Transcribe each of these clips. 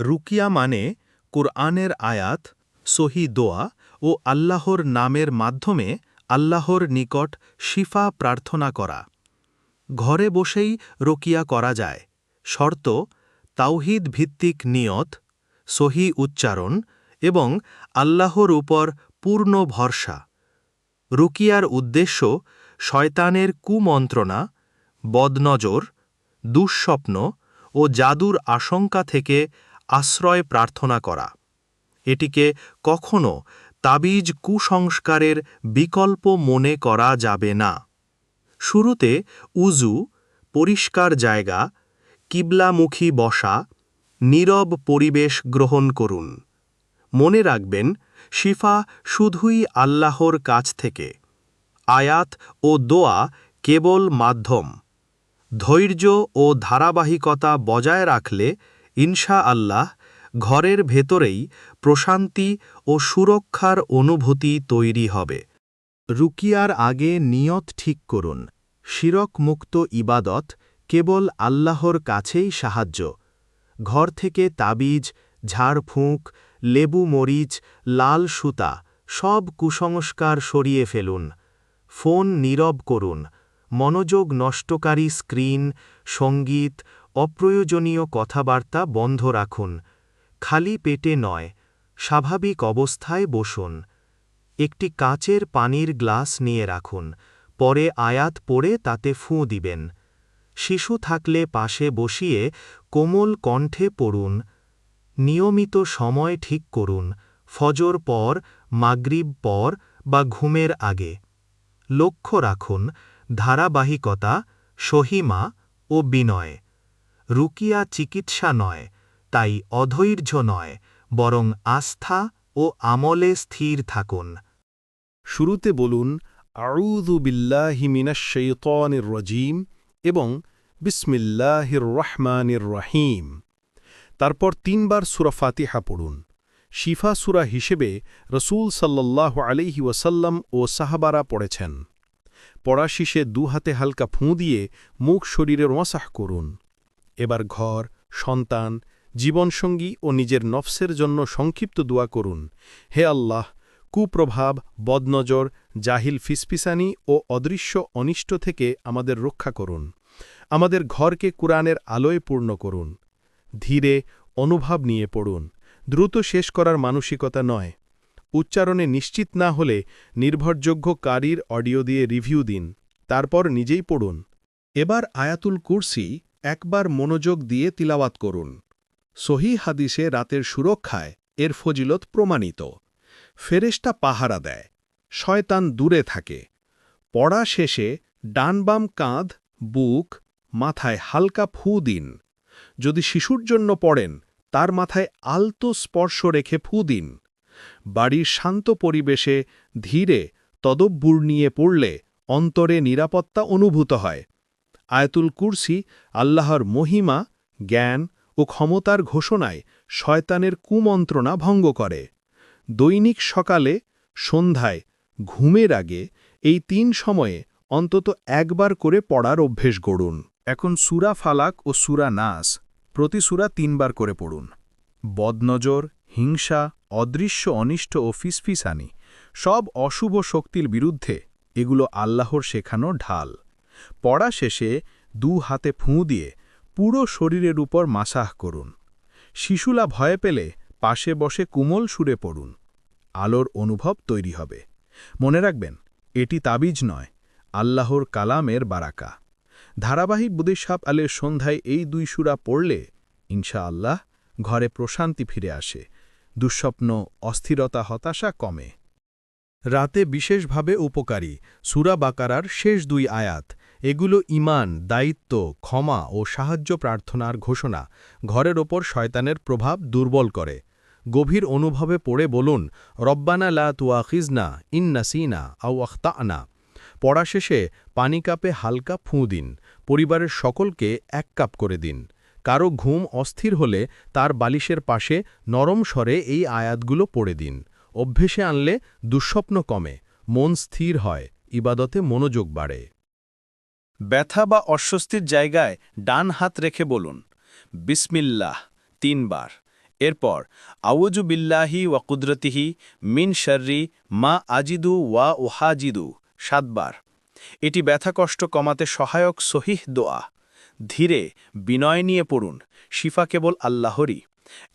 রুকিয়া মানে কোরআনের আয়াত, সহি দোয়া ও আল্লাহর নামের মাধ্যমে আল্লাহর নিকট শিফা প্রার্থনা করা। ঘরে বসেই রোকিয়া করা যায়। শর্ত, তাওহিদ ভিত্তিক নিয়ত, সহি উচ্চারণ এবং আল্লাহর উপর পূর্ণ ভরসা। রুকিয়ার উদ্দেশ্য শয়তানের কুমন্ত্রণা, বদনজর, দুঃস্বপ্ন ও জাদুর আশঙ্কা থেকে আশ্রয় প্রার্থনা করা। এটিকে কখনো তাবিজ কুসংস্কারের বিকল্প মনে করা যাবে না। শুরুতে উজু, পরিষ্কার জায়গা, কিবলামুখী বসা, নীরব পরিবেশ গ্রহণ করুন। মনে রাখবেন, শিফা শুধুই আল্লাহর কাছ থেকে। আয়াত ও দোয়া কেবল মাধ্যম। ধৈর্য ও ধারাবাহিকতা বজায় রাখলে ইনশা আল্লাহ ঘরের ভেতরেই প্রশান্তি ও সুরক্ষার অনুভূতি তৈরি হবে। রুকিয়ার আগে নিয়ত ঠিক করুন। শিরক মুক্ত ইবাদত কেবল আল্লাহর কাছেই সাহায্য। ঘর থেকে তাবিজ, ঝাড়ফুঁক, লেবু মরিচ, লাল সুতা, সব কুসংস্কার সরিয়ে ফেলুন। ফোন নীরব করুন। মনোযোগ নষ্টকারী স্ক্রিন, সংগীত অপ্রয়োজনীয় কথাবার্তা বন্ধ রাখুন, খালি পেটে নয়, স্বাভাবিক অবস্থায় বসুন, একটি কাচের পানির গ্লাস নিয়ে রাখুন, পরে আয়াত পড়ে তাতে ফুঁ দিবেন, শিশু থাকলে পাশে বসিয়ে কোমল কণ্ঠে পড়ুন, নিয়মিত সময় ঠিক করুন, ফজর পর, মাগরিব পর বা ঘুমের আগে, লক্ষ্য রাখুন, ধারাবাহিকতা, সহিমা ও বিনয়। রুকিয়া চিকিৎসা নয়, তাই অধৈর্য নয়, বরং আস্থা ও আমলে স্থির থাকুন। শুরুতে বলুন, আউযু বিল্লাহি মিনাশ শাইতানির রাজিম এবং বিসমিল্লাহির রহমানির রহিম তারপর তিনবার সুরা ফাতিহা পড়ুন। শিফা সুরা হিসেবে রসুল সাল্লাহ আলিহি ওয়াসাল্লাম ও সাহাবারা পড়েছেন। পড়া শেষে দু হাতে হালকা ফুঁ দিয়ে মুখ শরীরের ওয়াসাহ করুন। এবার ঘর, সন্তান, জীবনসঙ্গী ও নিজের নফসের জন্য সংক্ষিপ্ত দোয়া করুন। হে আল্লাহ, কুপ্রভাব, বদনজর, জাহিল ফিসফিসানি ও অদৃশ্য অনিষ্ট থেকে আমাদের রক্ষা করুন। আমাদের ঘরকে কুরআনের আলোয় পূর্ণ করুন। ধীরে অনুভব নিয়ে পড়ুন। দ্রুত শেষ করার মানসিকতা নয়। উচ্চারণে নিশ্চিত না হলে নির্ভরযোগ্য কারির অডিও দিয়ে রিভিউ দিন। তারপর নিজেই পড়ুন। এবার আয়াতুল কুরসি একবার মনোযোগ দিয়ে তিলাওয়াত করুন। সহি হাদিসে রাতের সুরক্ষায় এর ফজিলত প্রমাণিত। ফেরেস্টা পাহারা দেয়, শয়তান দূরে থাকে। পড়া শেষে ডানবাম কাঁধ, বুক, মাথায় হালকা ফু দিন। যদি শিশুর জন্য পড়েন, তার মাথায় আলতো স্পর্শ রেখে ফু দিন। বাড়ির শান্ত পরিবেশে ধীরে তদব্বুর নিয়ে পড়লে অন্তরে নিরাপত্তা অনুভূত হয়। আয়তুল কুরসি আল্লাহর মহিমা, জ্ঞান ও ক্ষমতার ঘোষণায় শয়তানের কুমন্ত্রণা ভঙ্গ করে। দৈনিক সকালে, সন্ধ্যায়, ঘুমের আগে এই তিন সময়ে অন্তত একবার করে পড়ার অভ্যেস গড়ুন। এখন সুরা ফালাক ও সুরা নাস প্রতি সুরা তিনবার করে পড়ুন। বদনজর, হিংসা, অদৃশ্য, অনিষ্ট ও ফিসফিসানি সব অশুভ শক্তির বিরুদ্ধে এগুলো আল্লাহর শেখানো ঢাল। পড়া শেষে দু হাতে ফুঁ দিয়ে পুরো শরীরের উপর মাসাহ করুন। শিশুলা ভয় পেলে পাশে বসে কুমল সুরে পড়ুন। আলোর অনুভব তৈরি হবে। মনে রাখবেন, এটি তাবিজ নয়, আল্লাহর কালামের বারাকা। ধারাবাহিক বুদিসাপ আলের সন্ধ্যায় এই দুই সুরা পড়লে ইনশা আল্লাহ ঘরে প্রশান্তি ফিরে আসে, দুঃস্বপ্ন, অস্থিরতা, হতাশা কমে। রাতে বিশেষভাবে উপকারী, সুরা বাকারার শেষ দুই আয়াত। এগুলো ইমান দায়িত্ব, ক্ষমা ও সাহায্য প্রার্থনার ঘোষণা। ঘরের ওপর শয়তানের প্রভাব দুর্বল করে। গভীর অনুভবে পড়ে বলুন, রব্বানা লা তুয়াখিজনা ইন্নাসিনা আউ আখতানা। পড়া শেষে পানি কাপে হালকা ফুঁ দিন। পরিবারের সকলকে এক কাপ করে দিন। কারও ঘুম অস্থির হলে তার বালিশের পাশে নরম স্বরে এই আয়াতগুলো পড়ে দিন। অভ্যেসে আনলে দুঃস্বপ্ন কমে। মন স্থির হয়। ইবাদতে মনোযোগ বাড়ে। ব্যথা বা অস্বস্তির জায়গায় ডান হাত রেখে বলুন, বিসমিল্লাহ তিনবার। এরপর আউজু বিল্লাহি ওয়া কুদরতিহি মিন শর্রি মা আজিদু ওয়া ওহাজিদু সাতবার। এটি ব্যথা কষ্ট কমাতে সহায়ক সহিহ দোয়া। ধীরে বিনয় নিয়ে পড়ুন, শিফা কেবল আল্লাহরই।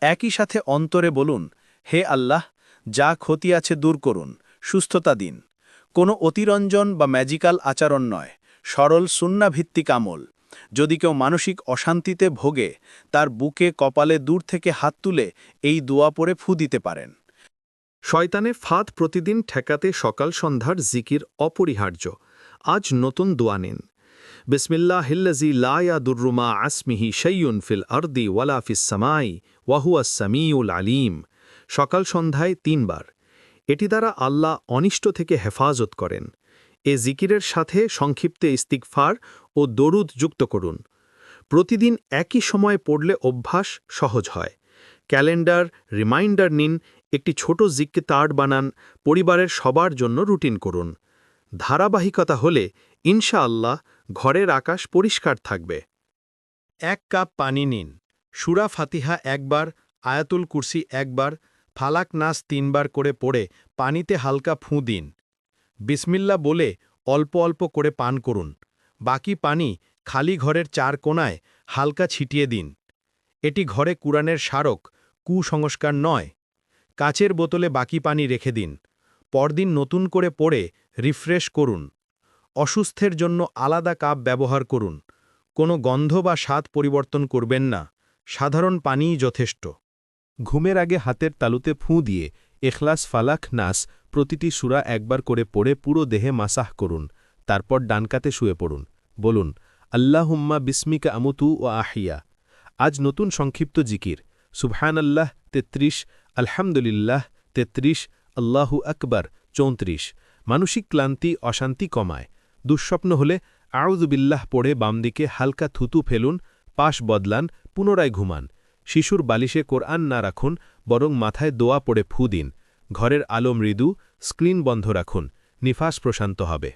একই সাথে অন্তরে বলুন, হে আল্লাহ, যা ক্ষতি আছে দূর করুন, সুস্থতা দিন। কোনো অতিরঞ্জন বা ম্যাজিক্যাল আচরণ নয়। সরল সুন্নাভিত্তিক আমল। যদি কেউ মানসিক অশান্তিতে ভোগে, তার বুকে কপালে দূর থেকে হাত তুলে এই দোয়া পরে ফু দিতে পারেন। শয়তানে ফাঁদ প্রতিদিন ঠেকাতে সকাল সন্ধ্যার জিকির অপরিহার্য। আজ নতুন দোয়া নিন। লায়া দুর্রুমা আসমিহি শৈয়ুন ফিল আর্দি ওয়ালা ফিস সামাই ওয়াহুয়া সামিউল আলিম। সকাল সন্ধ্যায় তিনবার। এটি দ্বারা আল্লাহ অনিষ্ট থেকে হেফাজত করেন। এ জিকিরের সাথে সংক্ষিপ্তে ইস্তিকফার ও দরুদ যুক্ত করুন। প্রতিদিন একই সময়ে পড়লে অভ্যাস সহজ হয়। ক্যালেন্ডার, রিমাইন্ডার নিন, একটি ছোট জিককে তাড় বানান, পরিবারের সবার জন্য রুটিন করুন। ধারাবাহিকতা হলে ইনশাআল্লাহ ঘরের আকাশ পরিষ্কার থাকবে। এক কাপ পানি নিন। সুরা ফাতিহা একবার, আয়াতুল কুরসি একবার, ফালাক নাস তিনবার করে পড়ে পানিতে হালকা ফুঁ দিন। বিসমিল্লা বলে অল্প অল্প করে পান করুন। বাকি পানি খালি ঘরের চার কোণায় হালকা ছিটিয়ে দিন। এটি ঘরে কুরআনের স্মারক, কুসংস্কার নয়। কাচের বোতলে বাকি পানি রেখে দিন। পরদিন নতুন করে পড়ে রিফ্রেশ করুন। অসুস্থের জন্য আলাদা কাপ ব্যবহার করুন। কোনো গন্ধ বা স্বাদ পরিবর্তন করবেন না। সাধারণ পানিই যথেষ্ট। ঘুমের আগে হাতের তালুতে ফুঁ দিয়ে এখলাস, ফালাক, নাস প্রতিটি সুরা একবার করে পড়ে পুরো দেহে মাসাহ করুন, তারপর ডানকাতে শুয়ে পড়ুন। বলুন, আল্লাহুম্মা বিস্মিকা আমুতু ও আহিয়া। আজ নতুন সংক্ষিপ্ত জিকির। সুবহানাল্লাহ, তেত্রিশ, আলহামদুলিল্লাহ, তেত্রিশ, আল্লাহু আকবার, চৌত্রিশ। মানসিক ক্লান্তি, অশান্তি কমায়। দুঃস্বপ্ন হলে আউজুবিল্লাহ পড়ে বামদিকে হালকা থুতু ফেলুন, পাশ বদলান, পুনরায় ঘুমান। শিশুর বালিশে কোরআন না রাখুন, বরং মাথায় দোয়া পড়ে ফু দিন। ঘরের আলো মৃদু স্ক্রিন বন্ধ রাখুন, নিফাস প্রশান্ত হবে।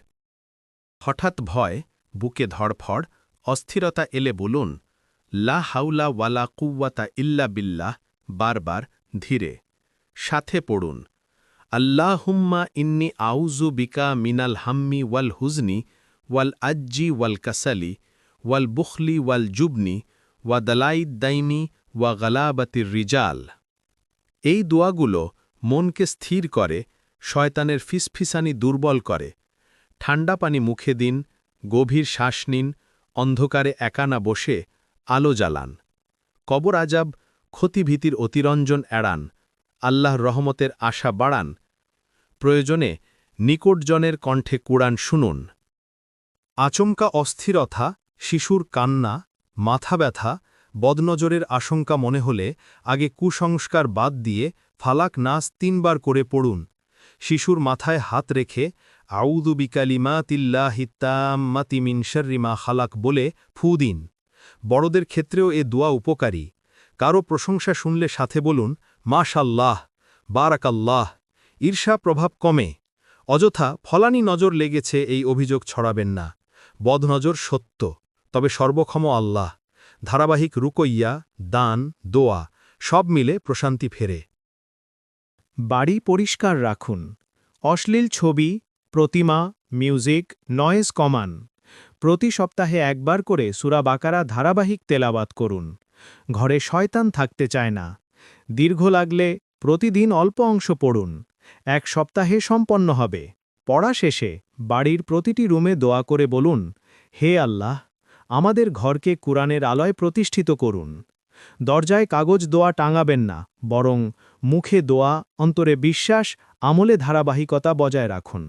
হঠাৎ ভয়, বুকে ধড়ফড়, অস্থিরতা এলে বলুন, লা হাউলা ওয়ালা কুওয়াতা ইল্লা বিল্লাহ, বারবার, ধীরে। সাথে পড়ুন, আল্লাহুম্মা ইন্নি আউজু বিকা মিনাল হাম্মি ওয়াল হুজনি, ওয়াল আজ্জি ওয়াল কাসালি, ওয়াল বুখলি ওয়াল জুবনি, ওয়া দালাইদ দাইমি, ওয়া গালাবাতির রিজাল। এই দোয়াগুলো মনকে স্থির করে শয়তানের ফিসফিসানি দুর্বল করে। ঠান্ডা পানি মুখে দিন, গভীর শ্বাস নিন, অন্ধকারে একানা বসে আলো জ্বালান। কবর আজাব, ক্ষতিভীতির অতিরঞ্জন এড়ান, আল্লাহর রহমতের আশা বাড়ান। প্রয়োজনে নিকটজনের কণ্ঠে কুড়ান শুনুন। আচমকা অস্থিরতা, শিশুর কান্না, মাথা ব্যথা, বদনজরের আশঙ্কা মনে হলে আগে কুসংস্কার বাদ দিয়ে ফালাক নাস তিনবার করে পড়ুন। শিশুর মাথায় হাত রেখে আউদু বিকালিমা তিল্লাহিত্তাম্মাতিমিন শর্রিমা খালাক বলে ফু দিন। বড়দের ক্ষেত্রেও এ দোয়া উপকারী। কারও প্রশংসা শুনলে সাথে বলুন, মাশাল্লাহ, বারাকাল্লাহ, ঈর্ষা প্রভাব কমে। অযথা ফলানি নজর লেগেছে এই অভিযোগ ছড়াবেন না। বদনজর সত্য, তবে সর্বক্ষম আল্লাহ। ধারাবাহিক রুকইয়া, দান, দোয়া, সব মিলে প্রশান্তি ফেরে। বাড়ি পরিষ্কার রাখুন। অশ্লীল ছবি, প্রতিমা, মিউজিক, নয়েজ কমান। প্রতি সপ্তাহে একবার করে সুরা বাকারা ধারাবাহিক তেলাবাত করুন। ঘরে শয়তান থাকতে চায় না। দীর্ঘ লাগলে প্রতিদিন অল্প অংশ পড়ুন। এক সপ্তাহে সম্পন্ন হবে। পড়া শেষে বাড়ির প্রতিটি রুমে দোয়া করে বলুন, হে আল্লাহ, আমাদের ঘরকে কুরআনের আলয় প্রতিষ্ঠিত করুন। দরজায় কাগজ দোয়া টাঙাবেন না, বরং মুখে দোয়া, অন্তরে বিশ্বাস, আমলে ধারাবাহিকতা বজায় রাখুন।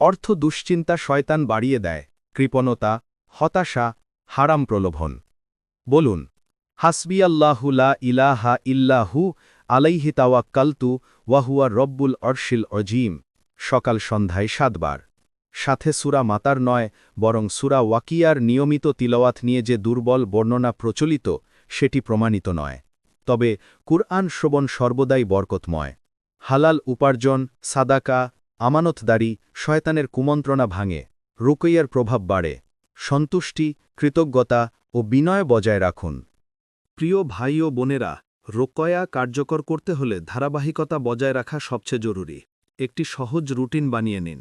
অর্থ দুশ্চিন্তা শয়তান বাড়িয়ে দেয়, কৃপণতা, হতাশা, হারাম প্রলোভন। বলুন, হাসবি আল্লাহুলা ইলাহা ইল্লাহু আলাইহি তাওয়াক্কালতু ওয়াহুয়া রব্বুল অর্শিল অজিম সকাল সন্ধ্যায় সাতবার। সাথে সুরা মাতার নয়, বরং সুরা ওয়াকিয়ার নিয়মিত তিলওয়াত নিয়ে যে দুর্বল বর্ণনা প্রচলিত সেটি প্রমাণিত নয়। তবে কুরআন শ্রবণ সর্বদাই বরকতময়। হালাল উপার্জন, সাদাকা, আমানতদারি, শয়তানের কুমন্ত্রণা ভাঙে, রুকইয়ার প্রভাব বাড়ে। সন্তুষ্টি, কৃতজ্ঞতা ও বিনয় বজায় রাখুন। প্রিয় ভাই ও বোনেরা, রোকয়া কার্যকর করতে হলে ধারাবাহিকতা বজায় রাখা সবচেয়ে জরুরি। একটি সহজ রুটিন বানিয়ে নিন।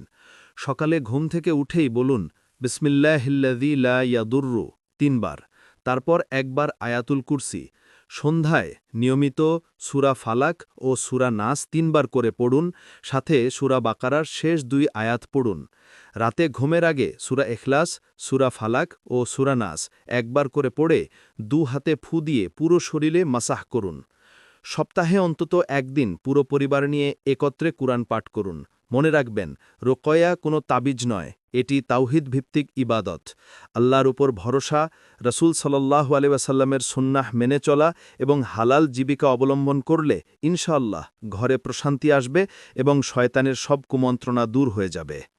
সকালে ঘুম থেকে উঠেই বলুন, বিসমিল্লাহিল্লাযী লা ইয়াদুররু তিনবার। তারপর একবার আয়াতুল কুরসি। সন্ধ্যায় নিয়মিত সুরা ফালাক ও সুরা নাস তিনবার করে পড়ুন, সাথে সুরা বাকারার শেষ দুই আয়াত পড়ুন। রাতে ঘুমের আগে সুরা এখলাস সুরা ফালাক ও সুরা নাস একবার করে পড়ে দু হাতে ফু দিয়ে পুরো শরীরে মাসাহ করুন। সপ্তাহে অন্তত একদিন পুরো পরিবার নিয়ে একত্রে কুরআন পাঠ করুন। মনে রাখবেন, রোকয়া কোনো তাবিজ নয়। এটি তাওহিদ ভিত্তিক ইবাদত। আল্লাহর উপর ভরসা, রসুল সাল্লাহ আলিবাসাল্লামের সুন্নাহ মেনে চলা এবং হালাল জীবিকা অবলম্বন করলে ইনশাআল্লাহ ঘরে প্রশান্তি আসবে এবং শয়তানের সব কুমন্ত্রণা দূর হয়ে যাবে।